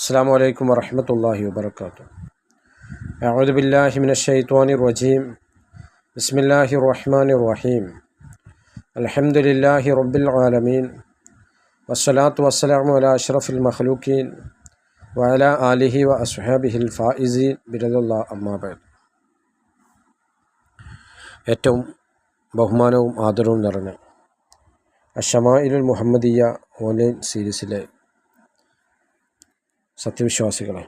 السلام عليكم ورحمة الله وبركاته أعوذ بالله من الشيطان الرجيم بسم الله الرحمن الرحيم الحمد لله رب العالمين والصلاة والسلام على أشرف المخلوقين وعلى آله وأصحابه الفائزين برضا الله أما بعد ഏറ്റവും ബഹുമാനവും ആദരവും നിറഞ്ഞ അഷമായിലുൽ മുഹമ്മദിയ ഓൺലൈൻ സീരീസിലെ സത്യവിശ്വാസികളെ.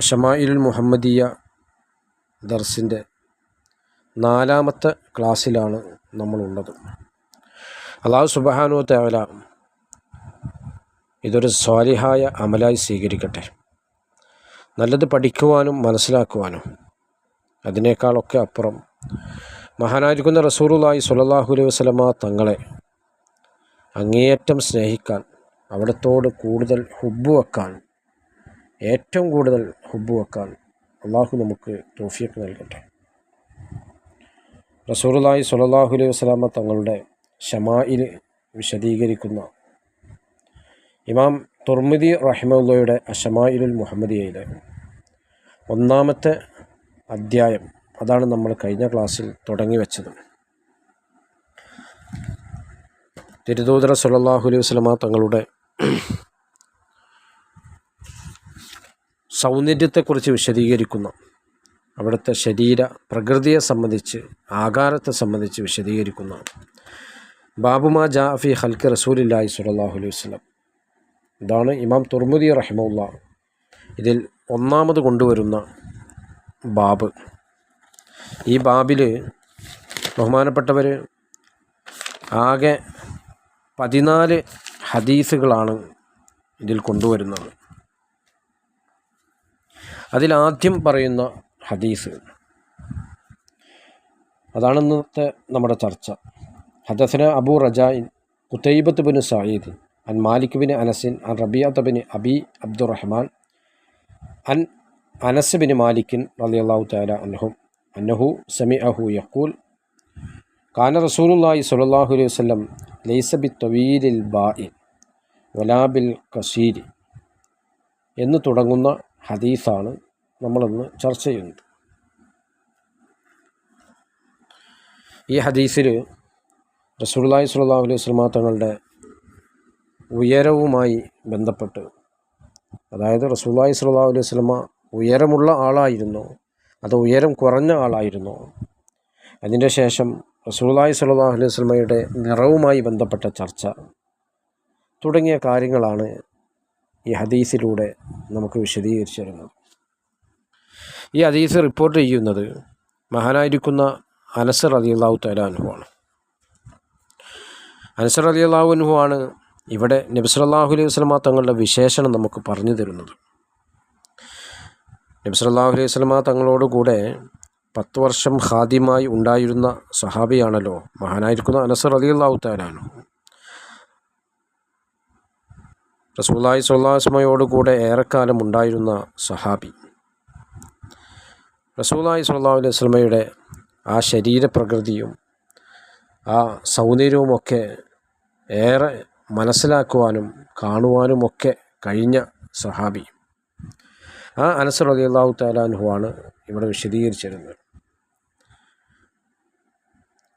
അഷമായിലുൽ മുഹമ്മദിയ ദർസിന്റെ നാലാമത്തെ ക്ലാസ്സിലാണ് നമ്മളുള്ളത്. അള്ളാഹു സുബഹാനു തേവല ഇതൊരു സ്വാലിഹായ അമലായി സ്വീകരിക്കട്ടെ. നല്ലത് പഠിക്കുവാനും മനസ്സിലാക്കുവാനും അതിനേക്കാളൊക്കെ അപ്പുറം മഹാനായിരിക്കുന്ന റസൂറുല്ലായി സുലല്ലാഹു അലൈഹി വസ്ലമ തങ്ങളെ അങ്ങേയറ്റം സ്നേഹിക്കാൻ അവിടത്തോട് കൂടുതൽ ഹുബ്ബ് വെക്കാൻ ഏറ്റവും കൂടുതൽ ഹുബ്ബ് വെക്കാൻ അള്ളാഹു നമുക്ക് തോഫിയൊക്കെ നൽകട്ടെ. റസൂറുലായി സുലല്ലാഹു അലൈഹി തങ്ങളുടെ ഷമായിൽ വിശദീകരിക്കുന്ന ഇമാം തുർമിദി റഹിമുള്ളയുടെ അഷമായിലുൽ മുഹമ്മദിയയിലെ ഒന്നാമത്തെ അദ്ധ്യായം അതാണ് നമ്മൾ കഴിഞ്ഞ ക്ലാസ്സിൽ തുടങ്ങി വെച്ചത്. തിരുദൂതര സുലല്ലാഹു അലൈഹി വസ്ലമ തങ്ങളുടെ സൗന്ദര്യത്തെക്കുറിച്ച് വിശദീകരിക്കുന്ന. അവിടുത്തെ ശരീര പ്രകൃതിയെ സംബന്ധിച്ച് ആകാരത്തെ സംബന്ധിച്ച് വിശദീകരിക്കുന്ന. ബാബുമാ ജാഫി ഹൽക്ക് റസൂലില്ലാഹി സുലല്ലാഹു അലൈഹി വസ്ലം ഇതാണ് ഇമാം തുർമുദി റഹിമുള്ള ഇതിൽ ഒന്നാമത് കൊണ്ടുവരുന്ന ബാബ്. ഈ ബാബിൽ ബഹുമാനപ്പെട്ടവർ ആകെ പതിനാല് ഹദീസുകളാണ് ഇതിൽ കൊണ്ടുവരുന്നത്. അതിലാദ്യം പറയുന്ന ഹദീസ്. അതാണ് ഇന്നത്തെ നമ്മുടെ ചർച്ച. ഹദസന അബു റജായിൻ കുത്തൈബത്ത് ബിൻ സയ്യിദ് അൻ മാലിക് ബിൻ അനസിൻ അൻ റബിയാത്ത് ബിൻ അബി അബ്ദുറഹ്മാൻ അൻ അനസ് ബിൻ മാലിക്കിൻ റലി റളിയല്ലാഹു തആല അൻഹും അന്നഹു സമിഅഹു യഖൂൽ കാന റസൂലുള്ളാഹി സുലല്ലാഹു അലൈഹി വസല്ലം ലൈസ ബി ബായി ബാഇ വലാ ബിൽ കസീരി എന്ന് തുടങ്ങുന്ന ഹദീസാണ് നമ്മളിന്ന് ചർച്ച ചെയ്യുന്നത്. ഈ ഹദീസിൽ റസൂള്ളി സ്വല്ലല്ലാഹു അലൈഹി വസല്ലമ തങ്ങളുടെ ഉയരവുമായി ബന്ധപ്പെട്ട് അതായത് റസൂള്ളി സ്വല്ലല്ലാഹു അലൈഹി വസല്ലമ ഉയരമുള്ള ആളായിരുന്നു അത് ഉയരം കുറഞ്ഞ ആളായിരുന്നു. അതിന്റെ ശേഷം റസൂലായി സലാഹു അലൈഹി സ്വലമയുടെ നിറവുമായി ബന്ധപ്പെട്ട ചർച്ച. തുടങ്ങിയ കാര്യങ്ങളാണ് ഈ ഹദീസിലൂടെ നമുക്ക് വിശദീകരിച്ചു തരുന്നത്. ഈ ഹദീസ് റിപ്പോർട്ട് ചെയ്യുന്നത് മഹാനായിരിക്കുന്ന അനസർ അലി അള്ളാഹു തലാനുഹുവാണ് അനസർ അലി അള്ളാഹു അനുഭവമാണ് ഇവിടെ നബിസ്വല്ലാഹു അലൈഹി വസ്ലമ തങ്ങളുടെ വിശേഷണം നമുക്ക് പറഞ്ഞു തരുന്നത്. നബി സല്ലല്ലാഹു അലൈഹി വസ്ലമ തങ്ങളോട് കൂടെ പത്ത് വർഷം ഖാദിമായി ഉണ്ടായിരുന്ന സഹാബിയാണല്ലോ. മഹാനായിരിക്കുന്ന അനസർ റളിയല്ലാഹു തആലാനു റസൂലായി സ്വല്ലാസ്മയോടുകൂടെ ഏറെക്കാലം ഉണ്ടായിരുന്ന സഹാബി. റസൂലായി സ്വല്ലാ അലൈഹി വസല്ലമയുടെ ആ ശരീരപ്രകൃതിയും ആ സൗന്ദര്യവുമൊക്കെ ഏറെ മനസ്സിലാക്കുവാനും കാണുവാനുമൊക്കെ കഴിഞ്ഞ സഹാബി. ആ അനസർ അലി അള്ളാഹു താലാൻഹുവാണ് ഇവിടെ വിശദീകരിച്ചിരുന്നത്.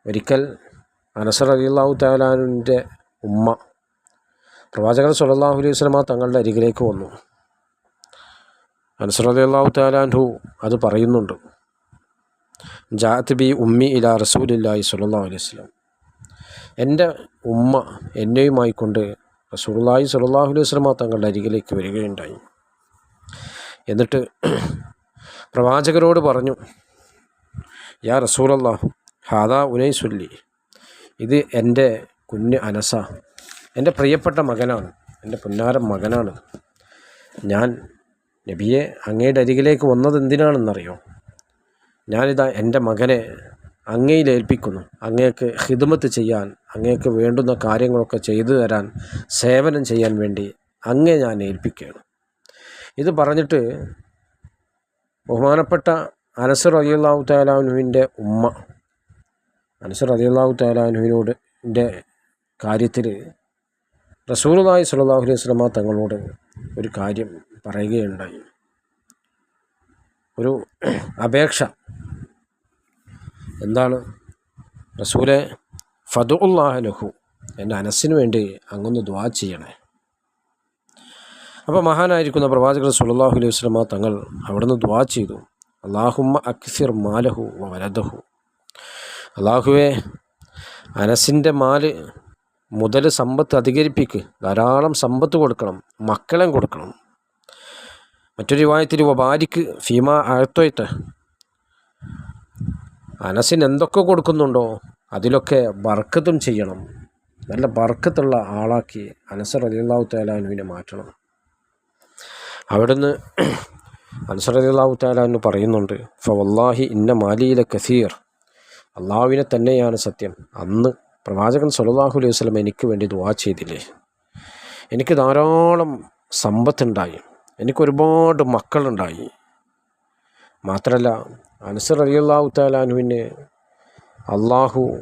ഒരിക്കൽ അനസർ അലി അള്ളാഹു താലാനുവിന്റെ ഉമ്മ പ്രവാചകൻ സുലല്ലാഹു അലൈഹി വസ്ലമ തങ്ങളുടെ അരികിലേക്ക് വന്നു. അനസർ അലി അള്ളാഹു താലാൻഹു അത് പറയുന്നുണ്ട്. ജാത്ത് ബി ഉമ്മി ഇല റസൂലില്ലാഹി സുലല്ലാഹു അലൈഹി വസ്ലം എന്റെ ഉമ്മ എന്നെയുമായി കൊണ്ട് റസൂലുള്ളാഹി സുലല്ലാഹു അലൈഹി വസ്ലമ തങ്ങളുടെ അരികിലേക്ക് വരികയുണ്ടായി. എന്നിട്ട് പ്രവാചകരോട് പറഞ്ഞു യാ റസൂലല്ലാ ഹാദാ ഉനൈസുല്ലി ഇത് എന്റെ കുഞ്ഞ് അനസ. എന്റെ പ്രിയപ്പെട്ട മകനാണ്. എന്റെ പുന്നാര മകനാണ്. ഞാൻ നബിയെ അങ്ങയുടെ അരികിലേക്ക് വന്നത് എന്തിനാണെന്നറിയോ? ഞാനിതാ എന്റെ മകനെ അങ്ങയിൽ ഏൽപ്പിക്കുന്നു. അങ്ങേക്ക് ഹിദമത്ത് ചെയ്യാൻ അങ്ങേക്ക് വേണ്ടുന്ന കാര്യങ്ങളൊക്കെ ചെയ്തു തരാൻ സേവനം ചെയ്യാൻ വേണ്ടി അങ്ങേ ഞാൻ ഏൽപ്പിക്കുകയാണ്. ഇത് പറഞ്ഞിട്ട് ബഹുമാനപ്പെട്ട അനസർ അലിയല്ലാഹു താലാഹുവിന്റെ ഉമ്മ അനസർ അലിയല്ലാഹു താലാഹുവിനോട് എന്റെ കാര്യത്തിൽ റസൂലുള്ളാഹി സ്വല്ലല്ലാഹു അലൈഹി വസല്ലമ തങ്ങളോട് ഒരു കാര്യം പറയുകയുണ്ടായി. ഒരു അപേക്ഷ. എന്താണ്? റസൂലെ ഫതുല്ലാഹ ലഹു എന്റെ അനസ്സിന് വേണ്ടി അങ്ങൊന്ന് ദ്വാ ചെയ്യണേ. അപ്പോൾ മഹാനായിരിക്കുന്ന പ്രവാചകർ സുല്ലാഹു അലൈഹി വസ്ലമ തങ്ങൾ അവിടുന്ന് ദ്വാ ചെയ്തു. അള്ളാഹുമ്മ അക്സിർ മാലഹു വലദഹു. അള്ളാഹുവെ അനസിന്റെ മാൽ മുതൽ സമ്പത്ത് അധികരിപ്പിക്ക് ധാരാളം സമ്പത്ത് കൊടുക്കണം മക്കളെ കൊടുക്കണം. മറ്റൊരു വായത്തിൽ വബാരിക്ക് ഫീമ അഴത്തോയിട്ട് അനസിന് എന്തൊക്കെ കൊടുക്കുന്നുണ്ടോ അതിലൊക്കെ ബർക്കത്തും ചെയ്യണം. നല്ല ബർക്കത്തുള്ള ആളാക്കി അനസർ അലിയല്ലാഹു താലാനുവിനെ മാറ്റണം. അവിടുന്ന് അനസർ അലിയല്ലാഹു താലാനു പറയുന്നുണ്ട് ഫവല്ലാഹി ഇന്ന മാലിയിലെ കസീർ അള്ളാഹുവിനെ തന്നെയാണ് സത്യം. അന്ന് പ്രവാചകൻ സല്ലാഹു അലൈഹി വസ്ലം എനിക്ക് വേണ്ടി ദുവാ ചെയ്തില്ലേ? എനിക്ക് ധാരാളം സമ്പത്തുണ്ടായി. എനിക്ക് ഒരുപാട് മക്കളുണ്ടായി. മാത്രമല്ല അനസർ അലി അള്ളാഹു താലാനുവിന് അള്ളാഹു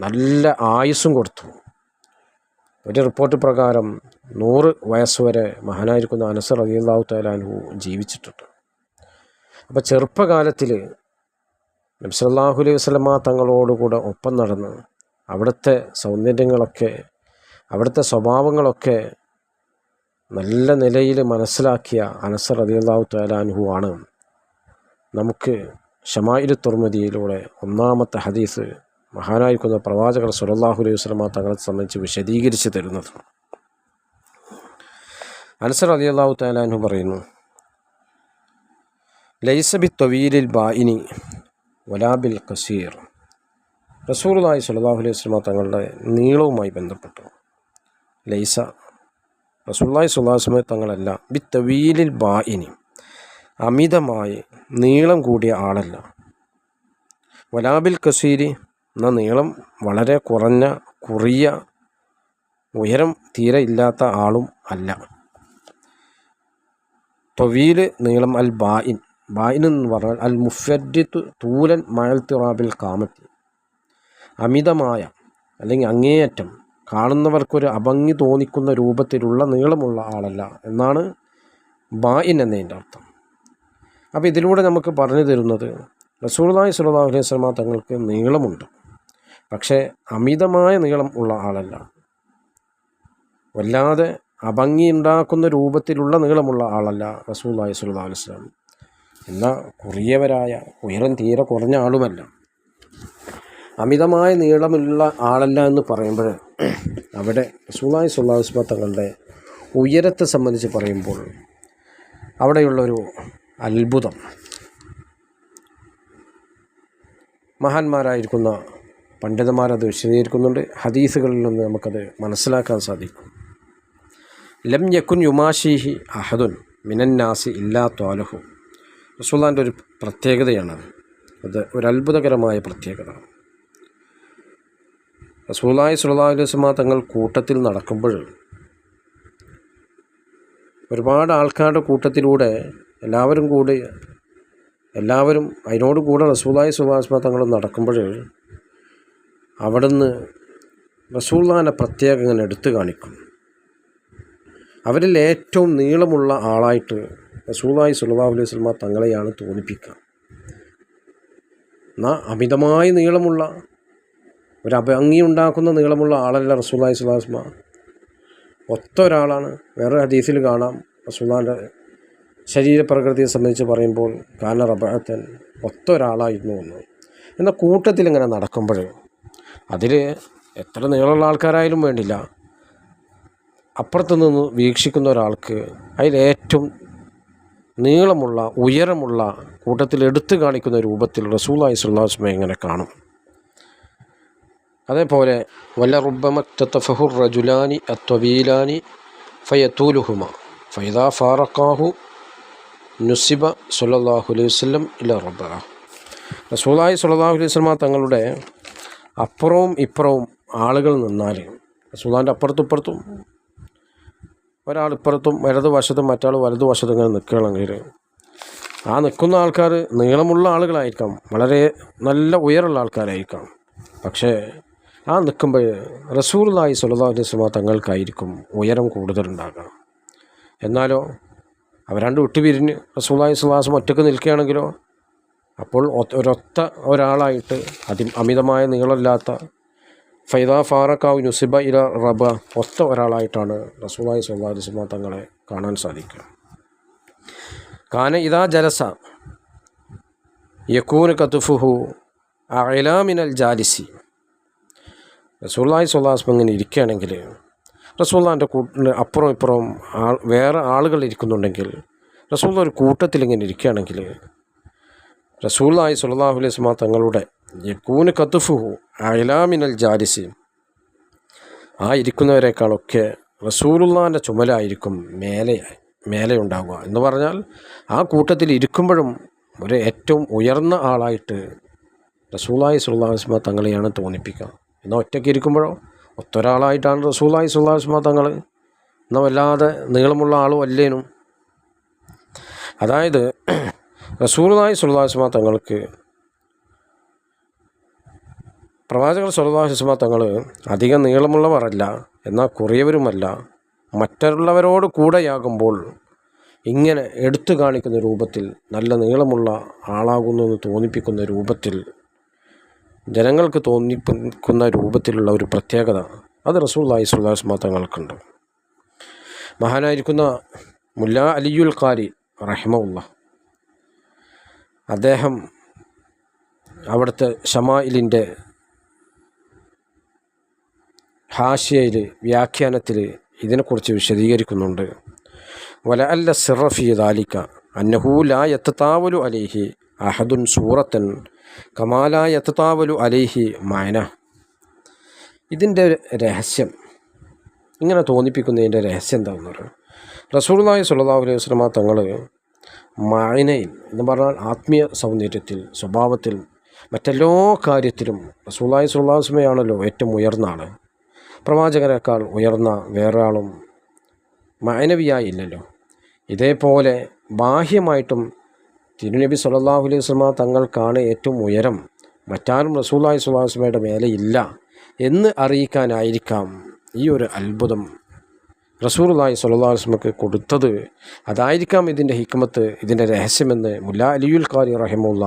നല്ല ആയുസ്സും കൊടുത്തു. ഒരു റിപ്പോർട്ട് പ്രകാരം നൂറ് വയസ്സ് വരെ മഹാനായിരിക്കുന്ന അനസർ അലി അള്ളാഹു താലാനു ജീവിച്ചിട്ടുണ്ട്. അപ്പോൾ ചെറുപ്പകാലത്തിൽ നബ്സല്ലാഹു അലൈഹി വസ്ലമ തങ്ങളോടുകൂടെ ഒപ്പം നടന്ന് അവിടുത്തെ സൗന്ദര്യങ്ങളൊക്കെ അവിടുത്തെ സ്വഭാവങ്ങളൊക്കെ നല്ല നിലയിൽ മനസ്സിലാക്കിയ അനസർ അലിയല്ലാഹു താലാൻഹു ആണ്. നമുക്ക് ഷമായിരു തുർമതിയിലൂടെ ഒന്നാമത്തെ ഹദീസ് മഹാനായിരിക്കുന്ന പ്രവാചകർ സുലല്ലാഹു അലൈഹി വസ്ലമ തങ്ങളെ സംബന്ധിച്ച് വിശദീകരിച്ച് തരുന്നത്. അനസർ അള്ളാഹു താലാൻഹു പറയുന്നു ലൈസബി തൊവീലിൽ ബായിനി വലാബിൽ കസീർ റസൂർലായി സുല്ലാഹു അലൈഹി വസ്ലമ തങ്ങളുടെ നീളവുമായി ബന്ധപ്പെട്ടു. ലൈസ റസൂല്ലായി സുല്ലാസ്മ തങ്ങളല്ല ബി തവീലിൽ ബായിനി അമിതമായി നീളം കൂടിയ ആളല്ല. വലാബിൽ കസീരി എന്ന നീളം വളരെ കുറഞ്ഞ കുറിയ ഉയരം തീരെ ഇല്ലാത്ത ആളും അല്ല. തൊവീൽ നീളം അൽ ബായിൻ എന്ന് പറഞ്ഞാൽ അൽ മുഫദ്ദിത്ത് തൂലൻ മഴൽ തിറാബിൽ കാമത്തി അമിതമായ അല്ലെങ്കിൽ അങ്ങേയറ്റം കാണുന്നവർക്കൊരു അഭംഗി തോന്നിക്കുന്ന രൂപത്തിലുള്ള നീളമുള്ള ആളല്ല എന്നാണ് ബായിൻ എന്നതിന്റെ അർത്ഥം. അപ്പോൾ ഇതിലൂടെ നമുക്ക് പറഞ്ഞു തരുന്നത് റസൂർദായ് സുലതാ അലൈഹി സ്വലമ തങ്ങൾക്ക് നീളമുണ്ട്. പക്ഷേ അമിതമായ നീളം ഉള്ള ആളല്ല. വല്ലാതെ അഭംഗി ഉണ്ടാക്കുന്ന രൂപത്തിലുള്ള നീളമുള്ള ആളല്ല റസൂല്ലായി സുല്ലാ അലൈഹി സ്വലാം എന്നാൽ കുറിയവരായ ഉയരം തീരെ കുറഞ്ഞ ആളുമല്ല. അമിതമായ നീളമുള്ള ആളല്ല എന്ന് പറയുമ്പോൾ അവിടെ റസൂലായി സുല്ലാസ്മ തങ്ങളുടെ ഉയരത്തെ സംബന്ധിച്ച് പറയുമ്പോൾ അവിടെയുള്ളൊരു അത്ഭുതം. മഹാന്മാരായിരിക്കുന്ന പണ്ഡിതന്മാരത് വിശദീകരിക്കുന്നുണ്ട്. ഹദീസുകളിൽ നിന്ന് നമുക്കത് മനസ്സിലാക്കാൻ സാധിക്കും. ലം യക്കുൻ യുമാഷീഹി അഹദുൻ മിനന്നാസി ഇല്ലാ ത്വാലഹു. റസൂല്ലാന്റെ ഒരു പ്രത്യേകതയാണ് അത്. ഒരു അത്ഭുതകരമായ പ്രത്യേകത. റസൂലായി സുല്ലാ അലൈസ്മ തങ്ങൾ കൂട്ടത്തിൽ നടക്കുമ്പോൾ ഒരുപാട് ആൾക്കാരുടെ കൂട്ടത്തിലൂടെ എല്ലാവരും കൂടി എല്ലാവരും അതിനോട് കൂടെ റസൂലായി സുല്ലാസ്മ തങ്ങൾ നടക്കുമ്പോൾ അവിടുന്ന് റസൂള്ളാന്റെ പ്രത്യേകം ഇങ്ങനെ എടുത്തു കാണിക്കും. അവരിൽ ഏറ്റവും നീളമുള്ള ആളായിട്ട് റസൂലായി സുല്ലാ അലൈഹി സ്വലമ തങ്ങളെയാണ് തോന്നിപ്പിക്കുക എന്നാൽ അമിതമായ നീളമുള്ള ഒരു അഭംഗി ഉണ്ടാക്കുന്ന നീളമുള്ള ആളല്ല റസൂലായി സ്വലാസ്മ ഒത്ത ഒരാളാണ്. വേറെ ഹദീസിൽ കാണാം. റസൂലാന്റെ ശരീരപ്രകൃതിയെ സംബന്ധിച്ച് പറയുമ്പോൾ കാന റബഅത്തൻ ഒത്ത ഒരാളായിരുന്നു എന്ന്. എന്നാൽ കൂട്ടത്തിൽ ഇങ്ങനെ നടക്കുമ്പോൾ അതിൽ എത്ര നീളമുള്ള ആൾക്കാരായാലും വേണ്ടില്ല. അപ്പുറത്ത് നിന്ന് വീക്ഷിക്കുന്ന ഒരാൾക്ക് അതിലേറ്റവും നീളമുള്ള ഉയരമുള്ള കൂട്ടത്തിൽ എടുത്തു കാണിക്കുന്ന രൂപത്തിൽ റസൂലായി സുല്ലാസ്മ എങ്ങനെ കാണും. അതേപോലെ വല്ല റുബമത്തഫഹുർ റജുലാനി അത്വീലാനി ഫയത്തൂലുഹുമ ഫൈദാ ഫാറക്കാഹു നുസിബ സുല്ലാഹു അലൈഹി വസ്ലം ഇല്ല റബ്ബ. റസൂലായി സുല്ലാഹു അലൈഹി വസ്ലമ തങ്ങളുടെ അപ്പുറവും ഇപ്പുറവും ആളുകൾ നിന്നാൽ റസൂലാന്റെ അപ്പുറത്തും ഇപ്പുറത്തും ഒരാൾ ഇപ്പുറത്തും വലതുവശത്തും മറ്റാൾ വലതുവശത്തും ഇങ്ങനെ നിൽക്കുകയാണെങ്കിൽ ആ നിൽക്കുന്ന ആൾക്കാർ നീളമുള്ള ആളുകളായിരിക്കാം. വളരെ നല്ല ഉയരമുള്ള ആൾക്കാരായിരിക്കാം. പക്ഷേ ആ നിൽക്കുമ്പോൾ റസൂലായി സുലതാന്റെ അലൈഹി തങ്ങൾക്കായിരിക്കും ഉയരം കൂടുതലുണ്ടാകുക. എന്നാലോ അവർ അവരാണ്ട് വിട്ടുപിരിഞ്ഞ് റസൂലായി സുലാസം ഒറ്റയ്ക്ക് നിൽക്കുകയാണെങ്കിലോ അപ്പോൾ ഒരൊത്ത ഒരാളായിട്ട് അതി അമിതമായ നീളമില്ലാത്ത ഫൈദ ഫാറക്കാവ് നുസിബ ഇല റബ ഒത്ത ഒരാളായിട്ടാണ് റസൂലായി സുല്ലാ തങ്ങളെ കാണാൻ സാധിക്കുക. കാന ഇതാ ജലസ യക്കൂന് കത്തുഫുഹു അലാമിനൽ ജാലിസി. റസൂല്ലായി സ്വല്ലാസ്മ ഇങ്ങനെ ഇരിക്കുകയാണെങ്കിൽ റസൂല്ലാന്റെ കൂട്ടിന് അപ്പുറം ഇപ്പുറം ആൾ വേറെ ആളുകൾ ഇരിക്കുന്നുണ്ടെങ്കിൽ റസൂള്ള ഒരു കൂട്ടത്തിൽ ഇങ്ങനെ ഇരിക്കുകയാണെങ്കിൽ അലൈഹി സ്വലാ തങ്ങളുടെ യക്കൂന് കത്തുഫുഹു അലാമിനൽ ജാലിസി. ആ ഇരിക്കുന്നവരെക്കാളൊക്കെ റസൂലുള്ളാന്റെ ചുമലായിരിക്കും മേലെ മേലെ ഉണ്ടാവുക എന്ന് പറഞ്ഞാൽ ആ കൂട്ടത്തിൽ ഇരിക്കുമ്പോഴും ഒരു ഏറ്റവും ഉയർന്ന ആളായിട്ട് റസൂലായി സുല്ലാസ്മ തങ്ങളെയാണ് തോന്നിപ്പിക്കുക. എന്നാൽ ഒറ്റയ്ക്ക് ഇരിക്കുമ്പോഴോ ഒത്തൊരാളായിട്ടാണ് റസൂലായി സുല്ലാസ്മ തങ്ങൾ എന്നാൽ വല്ലാതെ നീളമുള്ള ആളും അല്ലേനും. അതായത് റസൂലായി സുല്ലാസ്മ തങ്ങൾക്ക് പ്രവാചകർ സുല്ലാസ്മ തങ്ങൾ അധികം നീളമുള്ളവരല്ല എന്നാൽ കുറയവരുമല്ല. മറ്റുള്ളവരോട് കൂടെയാകുമ്പോൾ ഇങ്ങനെ എടുത്തു കാണിക്കുന്ന രൂപത്തിൽ നല്ല നീളമുള്ള ആളാകുന്നു എന്ന് തോന്നിപ്പിക്കുന്ന രൂപത്തിൽ ജനങ്ങൾക്ക് തോന്നിപ്പിക്കുന്ന രൂപത്തിലുള്ള ഒരു പ്രത്യേകത അത് റസൂള്ളി സുല്ലാസ്മ തങ്ങൾക്കുണ്ട്. മഹാനായിരിക്കുന്ന മുല്ല അലിയുൽ ഖാരി റഹിമുള്ള അദ്ദേഹം അവിടുത്തെ ഷമായിലിന്റെ ഹാഷിയയിൽ വ്യാഖ്യാനത്തിൽ ഇതിനെക്കുറിച്ച് വിശദീകരിക്കുന്നുണ്ട്. വല അല്ല സിറഫി ദാലിക്ക അന്നഹു ലാ യത്തത്താവലു അലേഹി അഹദുൻ സൂറത്തൻ കമാലാ യത്താവലു അലേഹി മായന ഇതിന്റെ രഹസ്യം ഇങ്ങനെ തോന്നിപ്പിക്കുന്നതിന്റെ രഹസ്യം എന്താണെന്ന് പറയുന്നത് റസൂർലായി സുല്ലാ അലൈഹി വസ്ലമ തങ്ങൾ മായനയിൽ എന്ന് പറഞ്ഞാൽ ആത്മീയ സൗന്ദര്യത്തിൽ സ്വഭാവത്തിൽ മറ്റെല്ലാ കാര്യത്തിലും റസൂലായി സുല്ലാസ്മയാണല്ലോ ഏറ്റവും ഉയർന്നാണ് പ്രവാചകനേക്കാൾ ഉയർന്ന വേറൊരാളും മാനവിയായി ഇല്ലല്ലോ. ഇതേപോലെ ബാഹ്യമായിട്ടും തിരുനബി സല്ലാഹു അലൈഹി വസ്ലമ തങ്ങൾക്കാണ് ഏറ്റവും ഉയരം. മറ്റാരും റസൂലായി സുഹാസ്മയുടെ മേലെയില്ല എന്ന് അറിയിക്കാനായിരിക്കാം ഈ ഒരു അത്ഭുതം. സ്വല്ലല്ലാഹു അലൈഹി വസല്ലമക്ക് കൊടുത്തത് അതായിരിക്കാം ഇതിന്റെ ഹിക്മത്ത് ഇതിന്റെ രഹസ്യമെന്ന് മുല്ല അലിയുൽ ഖാരി റഹിമുള്ള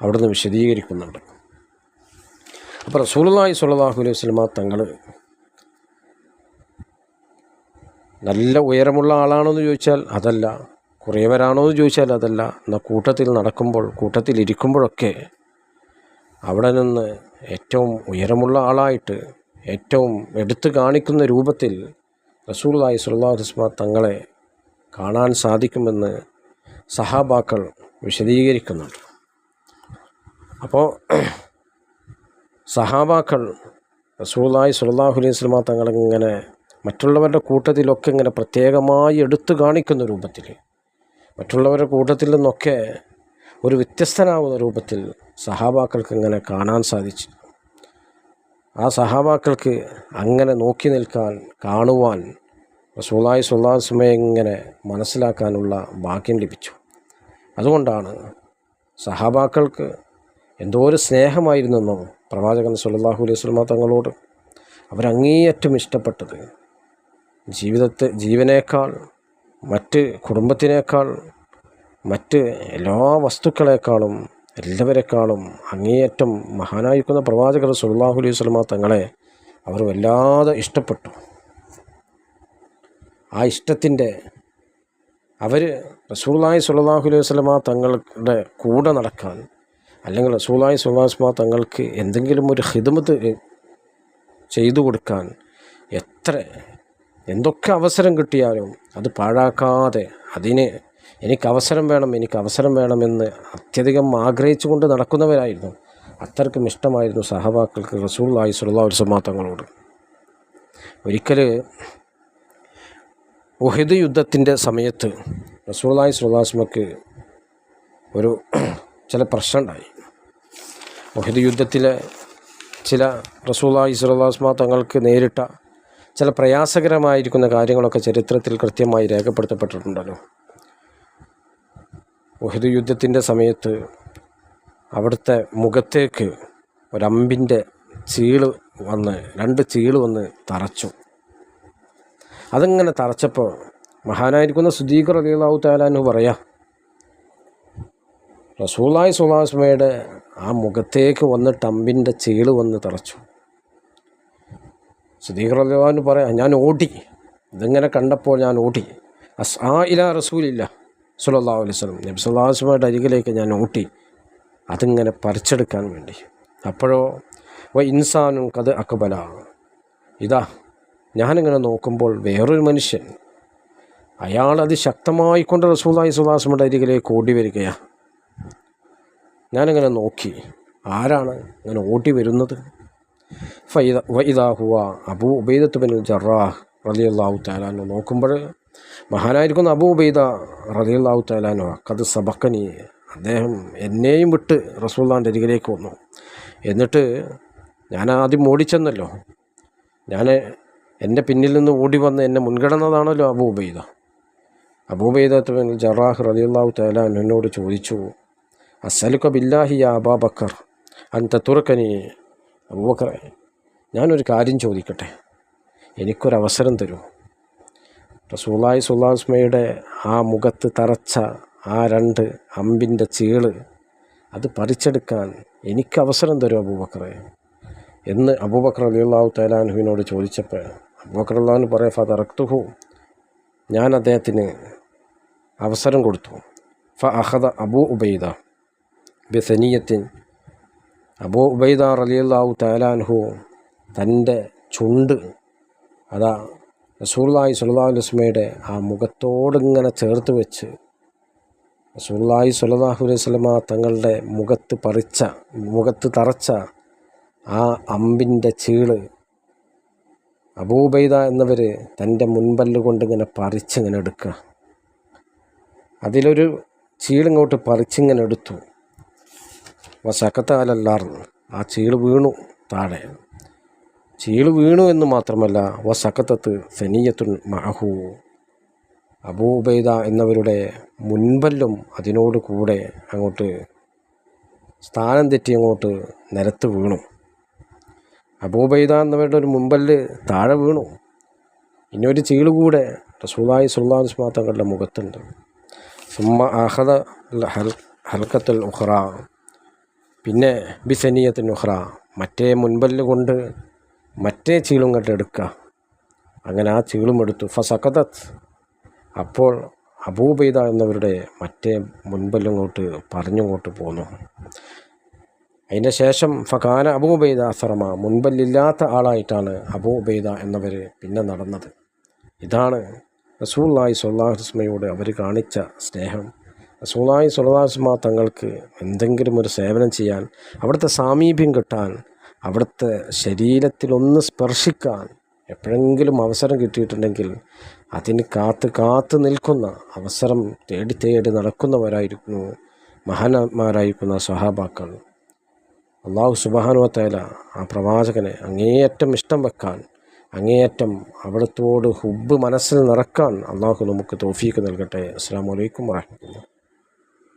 അവിടുന്ന് വിശദീകരിക്കുന്നുണ്ട്. അപ്പോൾ റസൂലുള്ളാഹി സ്വല്ലല്ലാഹു അലൈഹി വസല്ലമ തങ്ങൾ നല്ല ഉയരമുള്ള ആളാണോ എന്ന് ചോദിച്ചാൽ അതല്ല. കുറേവരാണോ എന്ന് ചോദിച്ചാൽ അതല്ല. എന്നാൽ കൂട്ടത്തിൽ നടക്കുമ്പോൾ കൂട്ടത്തിൽ ഇരിക്കുമ്പോഴൊക്കെ അവിടെ നിന്ന് ഏറ്റവും ഉയരമുള്ള ആളായിട്ട് ഏറ്റവും എടുത്തു കാണിക്കുന്ന രൂപത്തിൽ റസൂള്ളായി സുല്ലാസ്മ തങ്ങളെ കാണാൻ സാധിക്കുമെന്ന് സഹാബാക്കൾ വിശദീകരിക്കുന്നുണ്ട്. അപ്പോൾ സഹാബാക്കൾ റസൂള്ളായി സുല്ലാഹു അലൈഹി സ്വലമ തങ്ങളിങ്ങനെ മറ്റുള്ളവരുടെ കൂട്ടത്തിലൊക്കെ ഇങ്ങനെ പ്രത്യേകമായി എടുത്തു കാണിക്കുന്ന രൂപത്തിൽ മറ്റുള്ളവരുടെ കൂട്ടത്തിൽ നിന്നൊക്കെ ഒരു വ്യത്യസ്തനാവുന്ന രൂപത്തിൽ സഹാബാക്കൾക്ക് ഇങ്ങനെ കാണാൻ സാധിച്ചു. ആ സഹാബാക്കൾക്ക് അങ്ങനെ നോക്കി നിൽക്കാൻ കാണുവാൻ റസൂലായി സുല്ലാസ്മയെ ഇങ്ങനെ മനസ്സിലാക്കാനുള്ള ഭാഗ്യം ലഭിച്ചു. അതുകൊണ്ടാണ് സഹാബാക്കൾക്ക് എന്തോ ഒരു സ്നേഹമായിരുന്നെന്നോ പ്രവാചകൻ സുല്ലാഹു അലൈഹി സ്വലമ തങ്ങളോട് അവരങ്ങേയറ്റം ഇഷ്ടപ്പെട്ടത്. ജീവിതത്തെ ജീവനേക്കാൾ മറ്റ് കുടുംബത്തിനേക്കാൾ മറ്റ് എല്ലാ വസ്തുക്കളെക്കാളും എല്ലാവരെക്കാളും അങ്ങേയറ്റം മഹാനായിരിക്കുന്ന പ്രവാചകർ സുല്ലാഹു അലൈഹി സ്വലമ തങ്ങളെ അവർ വല്ലാതെ ഇഷ്ടപ്പെട്ടു. ആ ഇഷ്ടത്തിന്റെ അവർ റസൂലായി സുല്ലാഹു അലൈഹി സ്വലമ തങ്ങളുടെ കൂടെ നടക്കാൻ അല്ലെങ്കിൽ റസൂലായി സുല്ലാസ്മ തങ്ങൾക്ക് എന്തെങ്കിലും ഒരു ഹിദമത്ത് ചെയ്തു കൊടുക്കാൻ എത്ര എന്തൊക്കെ അവസരം കിട്ടിയാലും അത് പാഴാക്കാതെ അതിന് എനിക്ക് അവസരം വേണം എനിക്ക് അവസരം വേണമെന്ന് അത്യധികം ആഗ്രഹിച്ചുകൊണ്ട് നടക്കുന്നവരായിരുന്നു. അത്രയ്ക്കും ഇഷ്ടമായിരുന്നു സഹവാക്കൾക്ക് റസൂൾ ആയി സുല്ലാ ഒരു തങ്ങളോട്. ഒരിക്കൽ ഉഹിദ് യുദ്ധത്തിന്റെ സമയത്ത് റസൂള്ളായി സുല്ലാസ്മക്ക് ഒരു ചില പ്രശ്നമുണ്ടായി. ഉഹിദ് യുദ്ധത്തിലെ ചില റസൂള്ളാഹി സുല്ലാസ്മ തങ്ങൾക്ക് നേരിട്ട ചില പ്രയാസകരമായിരിക്കുന്ന കാര്യങ്ങളൊക്കെ ചരിത്രത്തിൽ കൃത്യമായി രേഖപ്പെടുത്തപ്പെട്ടിട്ടുണ്ടല്ലോ. ഉഹദ് യുദ്ധത്തിന്റെ സമയത്ത് അവിടുത്തെ മുഖത്തേക്ക് ഒരമ്പിന്റെ ചീൾ വന്ന് രണ്ട് ചീൾ വന്ന് തറച്ചു. അതങ്ങനെ തറച്ചപ്പോൾ മഹാനായിരിക്കുന്ന സുദീഖർ അലിയാഹു താലാന്ന് പറയാം റസൂലായി സുഹാസ്മയുടെ ആ മുഖത്തേക്ക് വന്ന് ടമ്പിന്റെ ചീൾ വന്ന് തറച്ചു. സുദീഖർ അലിയാഹു പറയാം ഞാൻ ഓടി. ഇതിങ്ങനെ കണ്ടപ്പോൾ ഞാൻ ഓടി. അസ് ആ ഇല റസൂലില്ല സുല്ലാ അലൈഹി സ്വലം നബി സുല്ലാസ്മയുടെ അരികിലേക്ക് ഞാൻ ഓട്ടി അതിങ്ങനെ പറിച്ചെടുക്കാൻ വേണ്ടി. അപ്പോഴോ വ ഇൻസാനും കത് അക്കബല ഇതാ ഞാനിങ്ങനെ നോക്കുമ്പോൾ വേറൊരു മനുഷ്യൻ അയാൾ അത് കൊണ്ട് റസൂലായി സുഹാസ്മയുടെ അരികിലേക്ക് ഓടി വരികയാണ് ഞാനിങ്ങനെ നോക്കി ആരാണ് ഇങ്ങനെ ഓടി വരുന്നത്? ഫൈദ വൈദാഹുവ അബൂ ഉബൈദത്ത് ബിൻ ജറാഹ് അള്ളാഹു താലാനു നോക്കുമ്പോൾ മഹാനായിരിക്കുന്ന അബൂ ഉബൈദ റലി അള്ളാഹു താലാനു കത് സബക്കനി അദ്ദേഹം എന്നെയും വിട്ട് റസൂള്ളാന്റെ അരികിലേക്ക് വന്നു. എന്നിട്ട് ഞാൻ ആദ്യം ഓടിച്ചെന്നല്ലോ. ഞാൻ എന്റെ പിന്നിൽ നിന്ന് ഓടി വന്ന് എന്നെ മുൻഗണനതാണല്ലോ അബൂ ഉബൈദ. അബൂ ഉബൈദത്തുബിൻ ജറാഹ് റലി അള്ളാഹു താലാൻ എന്നോട് ചോദിച്ചു അസലുക്ക ബില്ലാഹി യാ അബാ ബക്കർ അൻ തുറക്കനി അബൂബക്കറെ ഞാനൊരു കാര്യം ചോദിക്കട്ടെ? എനിക്കൊരവസരം തരൂ. റസൂലായി സുല്ലാസ്മയുടെ ആ മുഖത്ത് തറച്ച ആ രണ്ട് അമ്പിന്റെ ചീൾ അത് പറിച്ചെടുക്കാൻ എനിക്ക് അവസരം തരും അബൂബക്കറെ. എന്ന് അബൂബക്കർ അലിയുള്ളാഹു തലാൻഹുവിനോട് ചോദിച്ചപ്പോൾ അബൂബക്കർ അള്ളാഹുന് ഫ ഫതറക്തുഹു ഞാൻ അദ്ദേഹത്തിന് അവസരം കൊടുത്തു. ഫ അഹദ അബൂ ഉബൈദ ബിസനിയത്തിൻ അബൂ ഉബൈദ റലിയല്ലാഹു താലാൻഹു തന്റെ ചുണ്ട് അതാ റസൂള്ളാഹി സുല്ലാ ആ മുഖത്തോടിങ്ങനെ ചേർത്ത് വെച്ച് റസൂള്ളാഹി സുല്ലാഹു അലൈഹി സ്വലമ തങ്ങളുടെ മുഖത്ത് പറിച്ച മുഖത്ത് തറച്ച ആ അമ്പിന്റെ ചീൾ അബൂബൈദ എന്നവർ തന്റെ മുൻപല്ല് കൊണ്ട് ഇങ്ങനെ പറിച്ചിങ്ങനെ എടുക്കുക. അതിലൊരു ചീളിങ്ങോട്ട് പറിച്ചിങ്ങനെ എടുത്തു. വസക്കത്താലല്ലാർന്നു ആ ചീൾ വീണു താഴെ. ചീൾ വീണു എന്ന് മാത്രമല്ല വസക്കത്തത്ത് സെനീയത്തുൻ മഹു അബൂബൈദ എന്നവരുടെ മുൻപല്ലും അതിനോട് കൂടെ അങ്ങോട്ട് സ്ഥാനം തെറ്റി അങ്ങോട്ട് നിരത്ത് വീണു. അബൂബൈദ എന്നവരുടെ ഒരു മുൻപല്ല് താഴെ വീണു. ഇനി ഒരു ചീൾ കൂടെ റസൂലായി സുൽത്താൻസ്മാത്തങ്ങളുടെ തങ്ങളുടെ മുഖത്തുണ്ട്. സുമ്മ അഹദ ഹൽ ഹൽക്കത്തുൽ ഉഹ്റ പിന്നെ ബിസനിയത്തിൻ ഉഹ്റ മറ്റേ മുൻപല്ല് കൊണ്ട് മറ്റേ ചീളും കണ്ട് എടുക്കുക അങ്ങനെ ആ ചീളും എടുത്തു. ഫസക്കതത്ത് അപ്പോൾ അബൂബൈദ എന്നവരുടെ മറ്റേ മുൻപല്ലിങ്ങോട്ട് പറഞ്ഞിങ്ങോട്ട് പോന്നു. അതിന്റെ ശേഷം ഫഖാന അബൂബൈദ അസറമ മുൻപല്ലില്ലാത്ത ആളായിട്ടാണ് അബൂബൈദ എന്നവർ പിന്നെ നടന്നത്. ഇതാണ് റസൂല്ലായി സൊല്ലാഹുസ്മയോട് അവർ കാണിച്ച സ്നേഹം. റസൂലായി സൊല്ലാസ്മ തങ്ങൾക്ക് എന്തെങ്കിലും ഒരു സേവനം ചെയ്യാൻ അവിടുത്തെ സാമീപ്യം കിട്ടാൻ അവിടുത്തെ ശരീരത്തിലൊന്ന് സ്പർശിക്കാൻ എപ്പോഴെങ്കിലും അവസരം കിട്ടിയിട്ടുണ്ടെങ്കിൽ അതിന് കാത്ത് കാത്ത് നിൽക്കുന്ന അവസരം തേടി തേടി നടക്കുന്നവരായിരിക്കുന്നു മഹാന്മാരായിരിക്കുന്ന സഹാബാക്കൾ അള്ളാഹു സുബാനുവത്തേല ആ പ്രവാചകനെ അങ്ങേയറ്റം ഇഷ്ടം വെക്കാൻ അങ്ങേയറ്റം അവിടത്തോട് ഹുബ് മനസ്സിൽ നിറക്കാൻ അള്ളാഹു നമുക്ക് തോഫീക്ക് നൽകട്ടെ. അസ്സാം വലൈക്കും വാഹമത്തുള്ള